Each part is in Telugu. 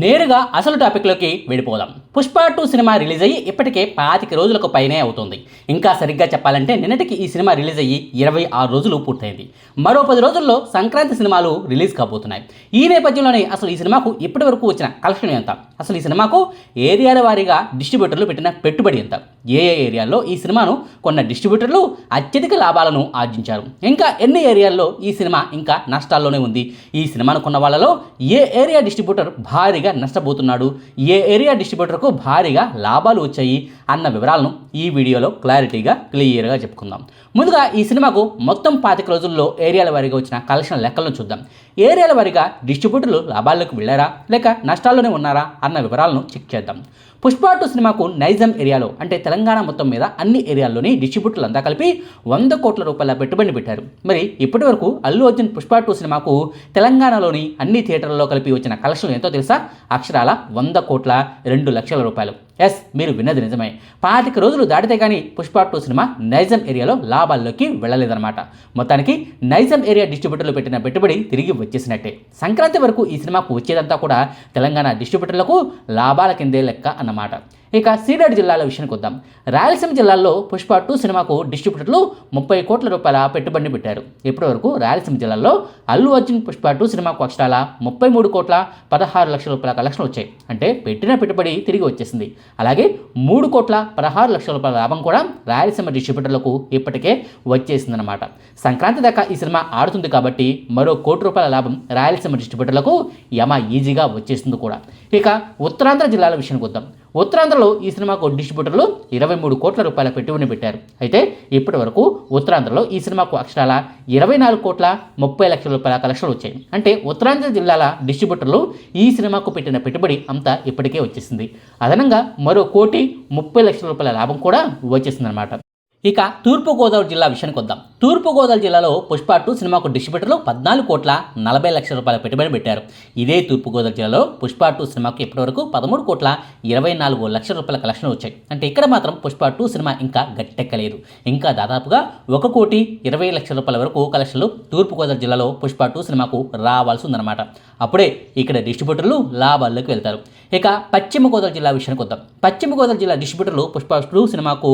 నేరుగా అసలు టాపిక్లోకి వెళ్ళిపోదాం పుష్ప టూ సినిమా రిలీజ్ అయ్యి ఇప్పటికే పాతిక రోజులకు పైనే అవుతుంది. ఇంకా సరిగ్గా చెప్పాలంటే నిన్నటికి ఈ సినిమా రిలీజ్ అయ్యి ఇరవై ఆరు రోజులు పూర్తయింది. మరో పది రోజుల్లో సంక్రాంతి సినిమాలు రిలీజ్ కాబోతున్నాయి. ఈ నేపథ్యంలోనే అసలు ఈ సినిమాకు ఇప్పటి వరకు వచ్చిన కలెక్షన్ ఎంత? అసలు ఈ సినిమాకు ఏరియాల వారీగా డిస్ట్రిబ్యూటర్లు పెట్టిన పెట్టుబడి ఎంత? ఏ ఏ ఏరియాల్లో ఈ సినిమాను కొన్న డిస్ట్రిబ్యూటర్లు అత్యధిక లాభాలను ఆర్జించారు? ఇంకా ఎన్ని ఏరియాల్లో ఈ సినిమా ఇంకా నష్టాల్లోనే ఉంది? ఈ సినిమాను కొన్న వాళ్ళలో ఏ ఏరియా డిస్ట్రిబ్యూటర్ భారీగా నష్టపోతున్నాడు? ఏ ఏరియా డిస్ట్రిబ్యూటర్కు భారీగా లాభాలు వచ్చాయి? అన్న వివరాలను ఈ వీడియోలో క్లారిటీగా క్లియర్గా చెప్పుకుందాం. ముందుగా ఈ సినిమాకు మొత్తం పాతిక రోజుల్లో ఏరియాల వారీగా వచ్చిన కలెక్షన్ లెక్కలను చూద్దాం. ఏరియాల వారీగా డిస్ట్రిబ్యూటర్లు లాభాల్లోకి వెళ్ళారా? లేక నష్టాల్లోనే ఉన్నారా? అన్న వివరాలను చెక్ చేద్దాం. పుష్ప టూ సినిమాకు నైజాం ఏరియాలో అంటే తెలంగాణ మొత్తం మీద అన్ని ఏరియాల్లోని డిస్ట్రిబ్యూటర్లు అంతా కలిపి వంద కోట్ల రూపాయల పెట్టుబడి పెట్టారు. మరి ఇప్పటి వరకు అల్లు అర్జున్ పుష్ప టూ సినిమాకు తెలంగాణలోని అన్ని థియేటర్లలో కలిపి వచ్చిన కలెక్షన్ ఎంతో తెలుసా? అక్షరాల వంద కోట్ల రెండు లక్షల రూపాయలు. ఎస్ మీరు విన్నది నిజమే. పాతిక రోజులు దాటితే కానీ పుష్ప టూ సినిమా నైజం ఏరియాలో లాభాల్లోకి వెళ్ళలేదన్నమాట. మొత్తానికి నైజం ఏరియా డిస్ట్రిబ్యూటర్లు పెట్టిన పెట్టుబడి తిరిగి వచ్చేసినట్టే. సంక్రాంతి వరకు ఈ సినిమాకు వచ్చేదంతా కూడా తెలంగాణ డిస్ట్రిబ్యూటర్లకు లాభాల కిందే లెక్క అన్నమాట. ఇక సీడెడ్ జిల్లాల విషయానికి వద్దాం. రాయలసీమ జిల్లాలో పుష్ప టూ సినిమాకు డిస్ట్రిబ్యూటర్లు ముప్పై కోట్ల రూపాయల పెట్టుబడిని పెట్టారు. ఇప్పటివరకు రాయలసీమ జిల్లాలో అల్లు అర్జున్ పుష్ప టూ సినిమాకు అక్షరాల ముప్పై మూడు కోట్ల పదహారు లక్షల రూపాయల కలెక్షన్లు వచ్చాయి. అంటే పెట్టిన పెట్టుబడి తిరిగి వచ్చేసింది. అలాగే మూడు కోట్ల పదహారు లక్షల రూపాయల లాభం కూడా రాయలసీమ డిస్ట్రిబ్యూటర్లకు ఇప్పటికే వచ్చేసిందన్నమాట. సంక్రాంతి దాకా ఈ సినిమా ఆడుతుంది కాబట్టి మరో కోటి రూపాయల లాభం రాయలసీమ డిస్ట్రిబ్యూటర్లకు యమ ఈజీగా వచ్చేసింది కూడా. ఇక ఉత్తరాంధ్ర జిల్లాల విషయానికి వద్దాం. ఉత్తరాంధ్రలో ఈ సినిమాకు డిస్ట్రిబ్యూటర్లు ఇరవై మూడు కోట్ల రూపాయల పెట్టుబడి పెట్టారు. అయితే ఇప్పటి వరకు ఉత్తరాంధ్రలో ఈ సినిమాకు అక్షరాల ఇరవై నాలుగు కోట్ల ముప్పై లక్షల రూపాయల కలెక్షన్లు వచ్చాయి. అంటే ఉత్తరాంధ్ర జిల్లాల డిస్ట్రిబ్యూటర్లు ఈ సినిమాకు పెట్టిన పెట్టుబడి అంతా ఇప్పటికే వచ్చేసింది. అదనంగా మరో కోటి ముప్పై లక్షల రూపాయల లాభం కూడా వచ్చేసిందనమాట ఇక తూర్పుగోదావరి జిల్లా విషయానికి వద్దాం. తూర్పుగోదావరి జిల్లాలో పుష్ప టూ సినిమాకు డిస్ట్రిబ్యూటర్లు పద్నాలుగు కోట్ల నలభై లక్షల రూపాయల పెట్టుబడి పెట్టారు. ఇదే తూర్పుగోదావరి జిల్లాలో పుష్ప టూ సినిమాకు ఇప్పటివరకు పదమూడు కోట్ల ఇరవై నాలుగు లక్షల రూపాయల కలెక్షన్ వచ్చాయి. అంటే ఇక్కడ మాత్రం పుష్ప టూ సినిమా ఇంకా గట్టెక్కలేదు. ఇంకా దాదాపుగా ఒక కోటి ఇరవై లక్షల రూపాయల వరకు కలెక్షన్లు తూర్పుగోదావరి జిల్లాలో పుష్ప టూ సినిమాకు రావాల్సి ఉందన్నమాట. అప్పుడే ఇక్కడ డిస్ట్రిబ్యూటర్లు లాభాల్లోకి వెళ్తారు. ఇక పశ్చిమ గోదావరి జిల్లా విషయానికి వద్దాం. పశ్చిమ గోదావరి జిల్లా డిస్ట్రిబ్యూటర్లు పుష్ప టూ సినిమాకు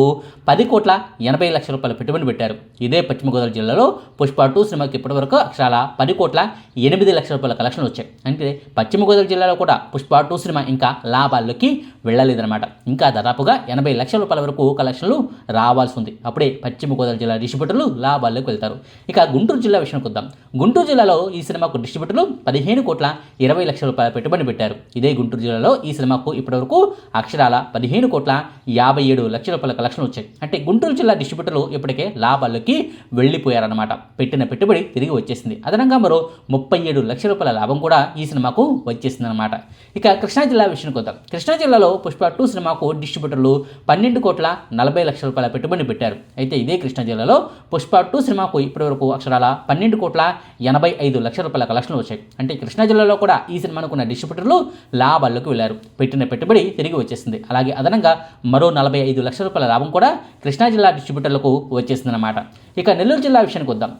పది కోట్ల ఎనభై లక్షల రూపాయల పెట్టుబడి పెట్టారు. ఇదే పశ్చిమ గోదావరి జిల్లాలో పుష్ప టూ సినిమాకి ఇప్పటివరకు అక్షరాల పది కోట్ల ఎనిమిది లక్షల రూపాయల కలెక్షన్ వచ్చాయి. అంటే పశ్చిమ గోదావరి జిల్లాలో కూడా పుష్ప టూ సినిమా ఇంకా లాభాల్లోకి వెళ్ళలేదన్నమాట. ఇంకా దాదాపుగా ఎనభై లక్షల రూపాయల వరకు కలెక్షన్లు రావాల్సి ఉంది. అప్పుడే పశ్చిమ గోదావరి జిల్లా డిస్ట్రిబ్యూటర్లు లాభాల్లోకి వెళ్తారు. ఇక గుంటూరు జిల్లా విషయానికి వద్దాం. గుంటూరు జిల్లాలో ఈ సినిమాకు డిస్ట్రిబ్యూటర్లు పదిహేను కోట్ల ఇరవై లక్షల రూపాయల పెట్టుబడి పెట్టారు. ఇదే గుంటూరు జిల్లాలో ఈ సినిమాకు ఇప్పటివరకు అక్షరాల పదిహేను కోట్ల యాభై ఏడు లక్షల రూపాయల కలెక్షన్ వచ్చాయి. అంటే గుంటూరు జిల్లా డిస్ట్రిబ్యూటర్లు ఇప్పటికే లాభాల్లోకి వెళ్ళిపోయారనమాట పెట్టిన పెట్టుబడి తిరిగి వచ్చేసింది. అదనంగా మరో ముప్పై ఏడు లక్షల రూపాయల లాభం కూడా ఈ సినిమాకు వచ్చేసిందన్నమాట. ఇక కృష్ణా జిల్లా విషయానికి వద్దాం. కృష్ణా జిల్లాలో పుష్ప టూ సినిమాకు డిస్ట్రిబ్యూటర్లు పన్నెండు కోట్ల నలభై లక్షల రూపాయల పెట్టుబడి పెట్టారు. అయితే ఇదే కృష్ణా జిల్లాలో పుష్ప టూ సినిమాకు ఇప్పటివరకు అక్షరాల పన్నెండు కోట్ల ఎనభై ఐదు లక్షల రూపాయల కలెక్షన్లు వచ్చాయి. అంటే కృష్ణా జిల్లాలో కూడా ఈ సినిమాను కొన్న డిస్ట్రిబ్యూటర్లు లాభాల్లోకి వెళ్ళారు. పెట్టిన పెట్టుబడి తిరిగి వచ్చేసింది. అలాగే అదనంగా మరో నలభై ఐదు లక్షల రూపాయల లాభం కూడా కృష్ణా జిల్లా డిస్ట్రిబ్యూటర్లకు వచ్చేసిందన్నమాట. ఇక నెల్లూరు జిల్లా విషయానికి వద్దాం.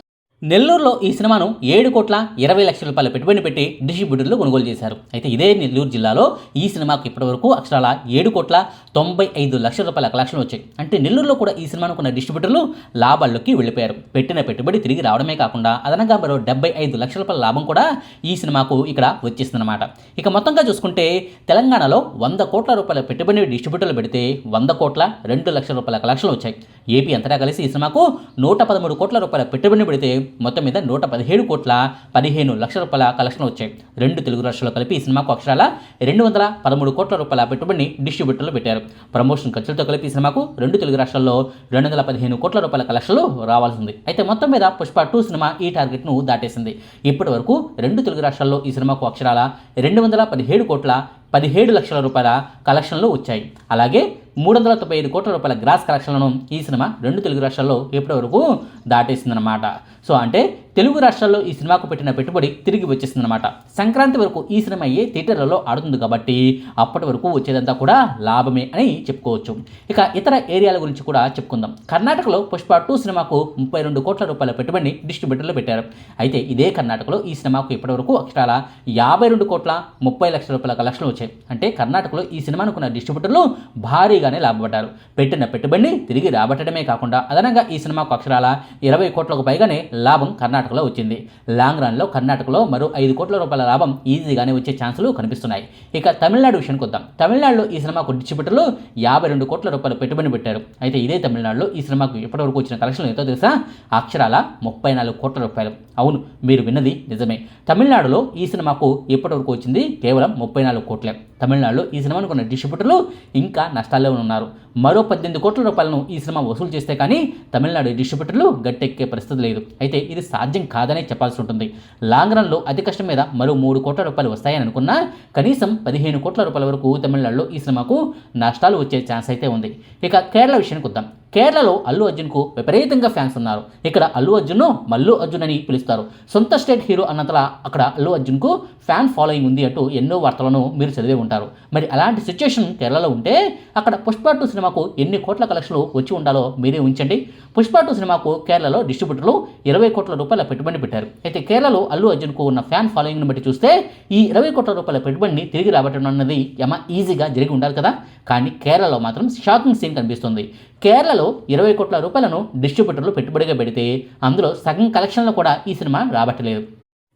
నెల్లూరులో ఈ సినిమాను ఏడు కోట్ల ఇరవై లక్షల రూపాయల పెట్టుబడి పెట్టి డిస్ట్రిబ్యూటర్లు కొనుగోలు చేశారు. అయితే ఇదే నెల్లూరు జిల్లాలో ఈ సినిమాకు ఇప్పటివరకు అక్షరాల ఏడు కోట్ల తొంభై ఐదు లక్షల రూపాయల కలెక్షన్ వచ్చాయి. అంటే నెల్లూరులో కూడా ఈ సినిమాను కొన్న డిస్ట్రిబ్యూటర్లు లాభాల్లోకి వెళ్ళిపోయారు. పెట్టిన పెట్టుబడి తిరిగి రావడమే కాకుండా అదనంగా మరో డెబ్బై ఐదు లక్షల రూపాయల లాభం కూడా ఈ సినిమాకు ఇక్కడ వచ్చేసిందన్నమాట. ఇక మొత్తంగా చూసుకుంటే తెలంగాణలో వంద కోట్ల రూపాయల పెట్టుబడి డిస్ట్రిబ్యూటర్లు పెడితే వంద కోట్ల రెండు లక్షల రూపాయల కలెక్షన్లు వచ్చాయి. ఏపీ అంతటా కలిసి ఈ సినిమాకు నూట పదమూడు కోట్ల రూపాయల పెట్టుబడి పెడితే మొత్తం మీద నూట పదిహేడు కోట్ల పదిహేను లక్షల రూపాయల కలెక్షన్లు వచ్చాయి. రెండు తెలుగు రాష్ట్రాలు కలిపి ఈ సినిమాకు అక్షరాల రెండు వందల పదమూడు కోట్ల రూపాయల పెట్టుబడిని డిస్ట్రిబ్యూటర్లు పెట్టారు. ప్రమోషన్ ఖర్చులతో కలిపి ఈ సినిమాకు రెండు తెలుగు రాష్ట్రాల్లో రెండు వందల పదిహేను కోట్ల రూపాయల కలెక్షన్లు రావాల్సింది అయితే మొత్తం మీద పుష్ప టూ సినిమా ఈ టార్గెట్ను దాటేసింది. ఇప్పటి వరకు రెండు తెలుగు రాష్ట్రాల్లో ఈ సినిమాకు అక్షరాల రెండు వందల పదిహేడు కోట్ల పదిహేడు లక్షల రూపాయల కలెక్షన్లు వచ్చాయి. అలాగే మూడు వందల తొంభై ఐదు కోట్ల రూపాయల గ్రాస్ కలెక్షన్లను ఈ సినిమా రెండు తెలుగు రాష్ట్రాల్లో ఇప్పటి వరకు దాటేసిందనమాట సో అంటే తెలుగు రాష్ట్రాల్లో ఈ సినిమాకు పెట్టిన పెట్టుబడి తిరిగి వచ్చేసిందనమాట సంక్రాంతి వరకు ఈ సినిమా ఏ థియేటర్లలో ఆడుతుంది కాబట్టి అప్పటి వరకు వచ్చేదంతా కూడా లాభమే అని చెప్పుకోవచ్చు. ఇక ఇతర ఏరియాల గురించి కూడా చెప్పుకుందాం. కర్ణాటకలో పుష్ప టూ సినిమాకు ముప్పై రెండు కోట్ల రూపాయల పెట్టుబడిని డిస్ట్రిబ్యూటర్లు పెట్టారు. అయితే ఇదే కర్ణాటకలో ఈ సినిమాకు ఇప్పటివరకు అక్షరాల యాభై రెండు కోట్ల ముప్పై లక్షల రూపాయల కలెక్షన్లు వచ్చాయి. అంటే కర్ణాటకలో ఈ సినిమాను కొన్న డిస్ట్రిబ్యూటర్లు భారీగానే లాభపడ్డారు. పెట్టిన పెట్టుబడిని తిరిగి రాబట్టడమే కాకుండా అదనంగా ఈ సినిమాకు అక్షరాల ఇరవై కోట్లకు పైగానే లాభం కర్ణాటక కర్ణాటకలో వచ్చింది. లాంగ్ రన్లో కర్ణాటకలో మరో ఐదు కోట్ల రూపాయల లాభం ఈజీగానే వచ్చే ఛాన్సులు కనిపిస్తున్నాయి. ఇక తమిళనాడు విషయానికి వద్దాం. తమిళనాడులో ఈ సినిమాకు డిస్ట్రిబ్యూటర్లు యాభై రెండు కోట్ల రూపాయలు పెట్టుబడి పెట్టారు. అయితే ఇదే తమిళనాడులో ఈ సినిమాకు ఇప్పటివరకు వచ్చిన కలెక్షన్లు ఎంతో తెలుసా? అక్షరాల ముప్పై నాలుగు కోట్ల రూపాయలు. అవును మీరు విన్నది నిజమే. తమిళనాడులో ఈ సినిమాకు ఇప్పటివరకు వచ్చింది కేవలం ముప్పై నాలుగు కోట్లే. తమిళనాడులో ఈ సినిమాను కొన్న డిస్ట్రిబ్యూటర్లు ఇంకా నష్టాల్లో ఉన్నారు. మరో పద్దెనిమిది కోట్ల రూపాయలను ఈ సినిమా వసూలు చేస్తే కానీ తమిళనాడు డిస్ట్రిబ్యూటర్లు గట్టెక్కే పరిస్థితి లేదు. అయితే ఇది సాధ్యం కాదనే చెప్పాల్సి ఉంటుంది. లాంగ్ రన్లో అతి కష్టం మీద మరో మూడు కోట్ల రూపాయలు వస్తాయని అనుకున్నా కనీసం పదిహేను కోట్ల రూపాయల వరకు తమిళనాడులో ఈ సినిమాకు నష్టాలు వచ్చే ఛాన్స్ అయితే ఉంది. ఇక కేరళ విషయానికి వద్దాం. కేరళలో అల్లు అర్జున్కు విపరీతంగా ఫ్యాన్స్ ఉన్నారు. ఇక్కడ అల్లు అర్జున్ను మల్లు అర్జున్ అని పిలుస్తారు. సొంత స్టేట్ హీరో అన్నంతలా అక్కడ అల్లు అర్జున్కు ఫ్యాన్ ఫాలోయింగ్ ఉంది అంటూ ఎన్నో వార్తలను మీరు చదివే ఉంటారు. మరి అలాంటి సిచ్యుయేషన్ కేరళలో ఉంటే అక్కడ పుష్ప టూ సినిమాకు ఎన్ని కోట్ల కలెక్షన్లు వచ్చి ఉండాలో మీరే ఉంచండి పుష్ప టూ సినిమాకు కేరళలో డిస్ట్రిబ్యూటర్లు ఇరవై కోట్ల రూపాయల పెట్టుబడి పెట్టారు. అయితే కేరళలో అల్లు అర్జున్కు ఉన్న ఫ్యాన్ ఫాలోయింగ్ను బట్టి చూస్తే ఈ ఇరవై కోట్ల రూపాయల పెట్టుబడిని తిరిగి రాబట్టడం అన్నది యమ ఈజీగా జరిగి ఉండాలి కదా. కానీ కేరళలో మాత్రం షాకింగ్ సీన్ కనిపిస్తుంది. కేరళ కేరళలో ఇరవై కోట్ల రూపాయలను డిస్ట్రిబ్యూటర్లు పెట్టుబడిగా పెడితే అందులో సగం కలెక్షన్లు కూడా ఈ సినిమా రాబట్టలేదు.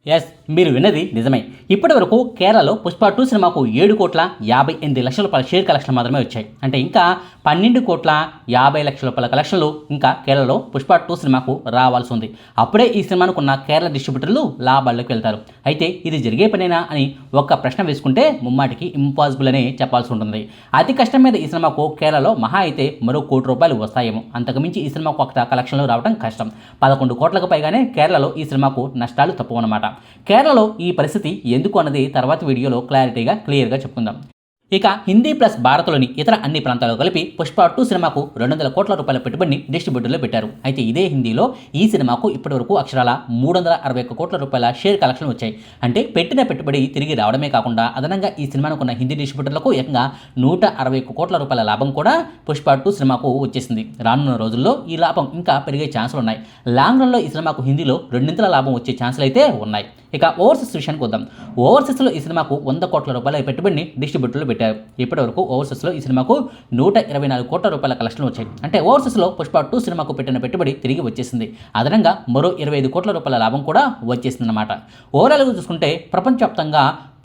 ఎస్ మీరు విన్నది నిజమే. ఇప్పటి వరకు కేరళలో పుష్ప టూ సినిమాకు ఏడు కోట్ల యాభై ఎనిమిది లక్షల రూపాయల షేర్ కలెక్షన్లు మాత్రమే వచ్చాయి. అంటే ఇంకా పన్నెండు కోట్ల యాభై లక్షల రూపాయల కలెక్షన్లు ఇంకా కేరళలో పుష్ప టూ సినిమాకు రావాల్సి ఉంది. అప్పుడే ఈ సినిమాను కొన్న కేరళ డిస్ట్రిబ్యూటర్లు లాభాల్లోకి వెళ్తారు. అయితే ఇది జరిగే పనేనా అని ఒక్క ప్రశ్న వేసుకుంటే ముమ్మాటికి ఇంపాసిబుల్ అనే చెప్పాల్సి ఉంటుంది. అతి కష్టం మీద ఈ సినిమాకు కేరళలో మహా అయితే మరో కోటి రూపాయలు వస్తాయేమో. అంతకుమించి ఈ సినిమాకు ఒక కలెక్షన్లు రావడం కష్టం. పదకొండు కోట్లకు పైగానే కేరళలో ఈ సినిమాకు నష్టాలు తప్పవన్నమాట. కేరళలో ఈ పరిస్థితి ఎందుకు అన్నది తర్వాత వీడియోలో క్లారిటీగా క్లియర్గా చెప్పుకుందాం. ఇక హిందీ ప్లస్ భారత్లోని ఇతర అన్ని ప్రాంతాలు కలిపి పుష్ప టూ సినిమాకు రెండు వందల కోట్ల రూపాయల పెట్టుబడిని డిస్ట్రిబ్యూటర్లో పెట్టారు. అయితే ఇదే హిందీలో ఈ సినిమాకు ఇప్పటివరకు అక్షరాల మూడు వందల అరవై ఒక్క కోట్ల రూపాయల షేర్ కలెక్షన్ వచ్చాయి. అంటే పెట్టిన పెట్టుబడి తిరిగి రావడమే కాకుండా అదనంగా ఈ సినిమాను కొన్న హిందీ డిస్ట్రిబ్యూటర్లకు ఏకంగా నూట అరవై ఒక్క కోట్ల రూపాయల లాభం కూడా పుష్ప టూ సినిమాకు వచ్చేసింది. రానున్న రోజుల్లో ఈ లాభం ఇంకా పెరిగే ఛాన్సులు ఉన్నాయి. లాంగ్ రన్లో ఈ సినిమాకు హిందీలో రెండింతల లాభం వచ్చే ఛాన్సులు అయితే ఉన్నాయి. ఇక ఓవర్సీస్ విషయానికి వద్దాం. ఓవర్సీస్లో ఈ సినిమాకు వంద కోట్ల రూపాయల పెట్టుబడిని డిస్ట్రిబ్యూటర్లు పెట్టారు. ఇప్పటివరకు ఓవర్సీస్లో ఈ సినిమాకు నూట ఇరవై నాలుగు కోట్ల రూపాయల కలెక్షన్లు వచ్చాయి. అంటే ఓవర్సీస్లో పుష్ప టూ సినిమాకు పెట్టిన పెట్టుబడి తిరిగి వచ్చేసింది. అదనంగా మరో ఇరవై ఐదు కోట్ల రూపాయల లాభం కూడా వచ్చేసిందన్నమాట. ఓవరాల్గా చూసుకుంటే ప్రపంచవ్యాప్తంగా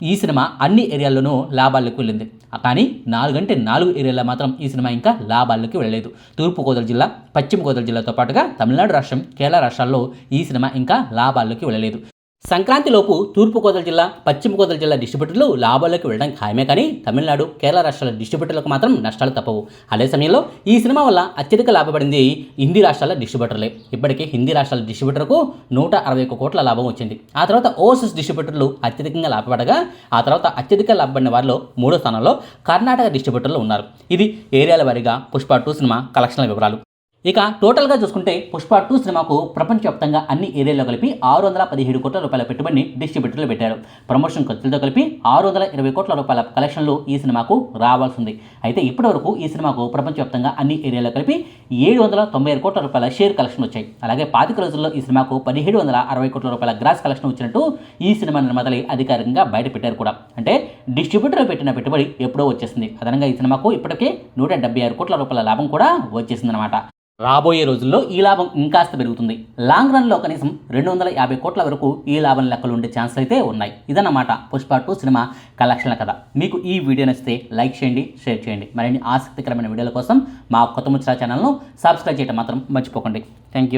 ఈ సినిమా అన్ని ఏరియాల్లోనూ లాభాలకు వెళ్ళింది. కానీ నాలుగంటే నాలుగు ఏరియాలో మాత్రం ఈ సినిమా ఇంకా లాభాల్లోకి వెళ్ళలేదు. తూర్పు గోదావరి జిల్లా పశ్చిమ గోదావరి జిల్లాతో పాటుగా తమిళనాడు రాష్ట్రం కేరళ రాష్ట్రాల్లో ఈ సినిమా ఇంకా లాభాల్లోకి వెళ్ళలేదు. సంక్రాంతిలోపు తూర్పుగోదావరి జిల్లా పశ్చిమ గోదావరి జిల్లా డిస్ట్రిబ్యూటర్లు లాభాల్లోకి వెళ్ళడం ఖాయమే కానీ తమిళనాడు కేరళ రాష్ట్రాల డిస్ట్రిబ్యూటర్లకు మాత్రం నష్టాలు తప్పవు. అదే సమయంలో ఈ సినిమా వల్ల అత్యధిక లాభపడింది హిందీ రాష్ట్రాల డిస్ట్రిబ్యూటర్లే. ఇప్పటికే హిందీ రాష్ట్రాల డిస్ట్రిబ్యూటర్కు నూట అరవై ఒక్క కోట్ల లాభం వచ్చింది. ఆ తర్వాత ఓవర్సీస్ డిస్ట్రిబ్యూటర్లు అత్యధికంగా లాభపడగా ఆ తర్వాత అత్యధిక లాభపడిన వారిలో మూడో స్థానంలో కర్ణాటక డిస్ట్రిబ్యూటర్లు ఉన్నారు. ఇది ఏరియాల వారీగా పుష్ప టూ సినిమా కలెక్షన్ల వివరాలు. ఇక టోటల్గా చూసుకుంటే పుష్ప టూ సినిమాకు ప్రపంచవ్యాప్తంగా అన్ని ఏరియాల్లో కలిపి ఆరు వందల పదిహేడు కోట్ల రూపాయల పెట్టుబడిని డిస్ట్రిబ్యూటర్లు పెట్టారు. ప్రమోషన్ ఖర్చులతో కలిపి ఆరు వందల ఇరవై కోట్ల రూపాయల కలెక్షన్లు ఈ సినిమాకు రావాల్సి ఉంది అయితే ఇప్పటివరకు ఈ సినిమాకు ప్రపంచవ్యాప్తంగా అన్ని ఏరియాల్లో కలిపి ఏడు వందల తొంభై ఆరు కోట్ల రూపాయల షేర్ కలెక్షన్ వచ్చాయి. అలాగే పాతిక రోజుల్లో ఈ సినిమాకు పదిహేడు వందల అరవై కోట్ల రూపాయల గ్రాస్ కలెక్షన్ వచ్చినట్టు ఈ సినిమా నిర్మాతలు అధికారికంగా బయటపెట్టారు కూడా. అంటే డిస్ట్రిబ్యూటర్లు పెట్టిన పెట్టుబడి ఎప్పుడో వచ్చేసింది. అదనంగా ఈ సినిమాకు ఇప్పటికే నూట డెబ్బై ఆరు కోట్ల రూపాయల లాభం కూడా వచ్చేసిందనమాట రాబోయే రోజుల్లో ఈ లాభం ఇంకాస్త పెరుగుతుంది. లాంగ్ రన్లో కనీసం రెండు వందల యాభై కోట్ల వరకు ఈ లాభం లెక్కలు ఉండే ఛాన్స్ అయితే ఉన్నాయి. ఇదన్నమాట పుష్ప టూ సినిమా కలెక్షన్ల కథ. మీకు ఈ వీడియో నచ్చితే లైక్ చేయండి షేర్ చేయండి. మరిన్ని ఆసక్తికరమైన వీడియోల కోసం మా కొత్త ముచ్చరా ఛానల్ను సబ్స్క్రైబ్ చేయడం మాత్రం మర్చిపోకండి. Thank you